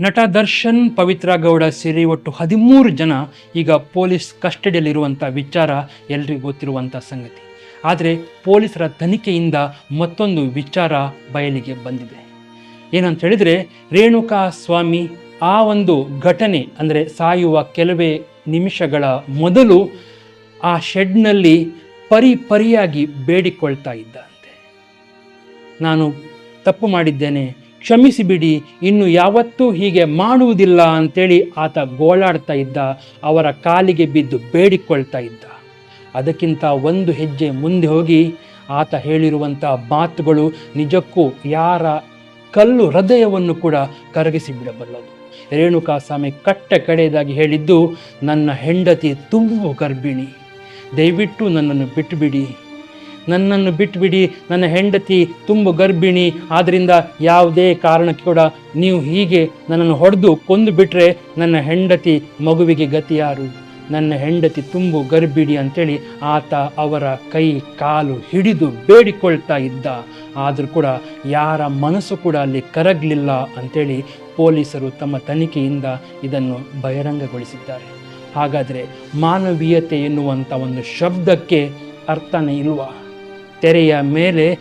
ನಟ ದರ್ಶನ್ ಪವಿತ್ರ ಗೌಡ ಸೇರಿ ಒಟ್ಟು ಹದಿಮೂರು ಜನ ಈಗ ಪೊಲೀಸ್ ಕಸ್ಟಡಿಯಲ್ಲಿರುವಂಥ ವಿಚಾರ ಎಲ್ರಿಗೂ ಗೊತ್ತಿರುವಂಥ ಸಂಗತಿ. ಆದರೆ ಪೊಲೀಸರ ತನಿಖೆಯಿಂದ ಮತ್ತೊಂದು ವಿಚಾರ ಬಯಲಿಗೆ ಬಂದಿದೆ. ಏನಂತ ಹೇಳಿದರೆ ರೇಣುಕಾ ಸ್ವಾಮಿ ಆ ಒಂದು ಘಟನೆ ಅಂದರೆ ಸಾಯುವ ಕೆಲವೇ ನಿಮಿಷಗಳ ಮೊದಲು ಆ ಶೆಡ್ನಲ್ಲಿ ಪರಿ ಪರಿಯಾಗಿ ಬೇಡಿಕೊಳ್ತಾ ಇದ್ದಂತೆ ನಾನು ತಪ್ಪು ಮಾಡಿದ್ದೇನೆ ಕ್ಷಮಿಸಿ ಬಿಡಿ ಇನ್ನು ಯಾವತ್ತೂ ಹೀಗೆ ಮಾಡುವುದಿಲ್ಲ ಅಂತೇಳಿ ಆತ ಗೋಳಾಡ್ತಾ ಇದ್ದ, ಅವರ ಕಾಲಿಗೆ ಬಿದ್ದು ಬೇಡಿಕೊಳ್ತಾ ಇದ್ದ. ಅದಕ್ಕಿಂತ ಒಂದು ಹೆಜ್ಜೆ ಮುಂದೆ ಹೋಗಿ ಆತ ಹೇಳಿರುವಂಥ ಮಾತುಗಳು ನಿಜಕ್ಕೂ ಯಾರ ಕಲ್ಲು ಹೃದಯವನ್ನು ಕೂಡ ಕರಗಿಸಿ ಬಿಡಬಲ್ಲದು. ರೇಣುಕಾ ಸ್ವಾಮಿ ಕಟ್ಟ ಕಡೆಯದಾಗಿ ಹೇಳಿದ್ದು, ನನ್ನ ಹೆಂಡತಿ ತುಂಬ ಗರ್ಭಿಣಿ. ದಯವಿಟ್ಟು ನನ್ನನ್ನು ಬಿಟ್ಟುಬಿಡಿ ನನ್ನನ್ನು ಬಿಟ್ಟುಬಿಡಿ ನನ್ನ ಹೆಂಡತಿ ತುಂಬ ಗರ್ಭಿಣಿ. ಆದ್ದರಿಂದ ಯಾವುದೇ ಕಾರಣಕ್ಕೆ ಕೂಡ ನೀವು ಹೀಗೆ ನನ್ನನ್ನು ಹೊಡೆದು ಕೊಂದು ಬಿಟ್ಟರೆ ನನ್ನ ಹೆಂಡತಿ ಮಗುವಿಗೆ ಗತಿ ಯಾರು ನನ್ನ ಹೆಂಡತಿ ತುಂಬು ಗರ್ಭಿಣಿ ಅಂತೇಳಿ ಆತ ಅವರ ಕೈ ಕಾಲು ಹಿಡಿದು ಬೇಡಿಕೊಳ್ತಾ ಇದ್ದ. ಆದರೂ ಕೂಡ ಯಾರ ಮನಸ್ಸು ಕೂಡ ಅಲ್ಲಿ ಕರಗಲಿಲ್ಲ ಅಂತೇಳಿ ಪೊಲೀಸರು ತಮ್ಮ ತನಿಖೆಯಿಂದ ಇದನ್ನು ಬಹಿರಂಗಗೊಳಿಸಿದ್ದಾರೆ. ಹಾಗಾದರೆ ಮಾನವೀಯತೆ ಎನ್ನುವಂಥ ಒಂದು ಶಬ್ದಕ್ಕೆ ಅರ್ಥನೇ ಇಲ್ವಾ? ತೆರೆಯ ಮೇಲೆ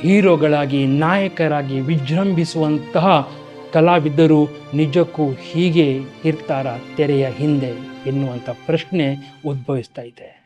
ಹೀರೋಗಳಾಗಿ, ನಾಯಕರಾಗಿ ವಿಜೃಂಭಿಸುವಂತಹ ಕಲಾವಿದರು ನಿಜಕ್ಕೂ ಹೀಗೆ ಇರ್ತಾರ ತೆರೆಯ ಹಿಂದೆ ಎನ್ನುವಂಥ ಪ್ರಶ್ನೆ ಉದ್ಭವಿಸ್ತಾ ಇದೆ.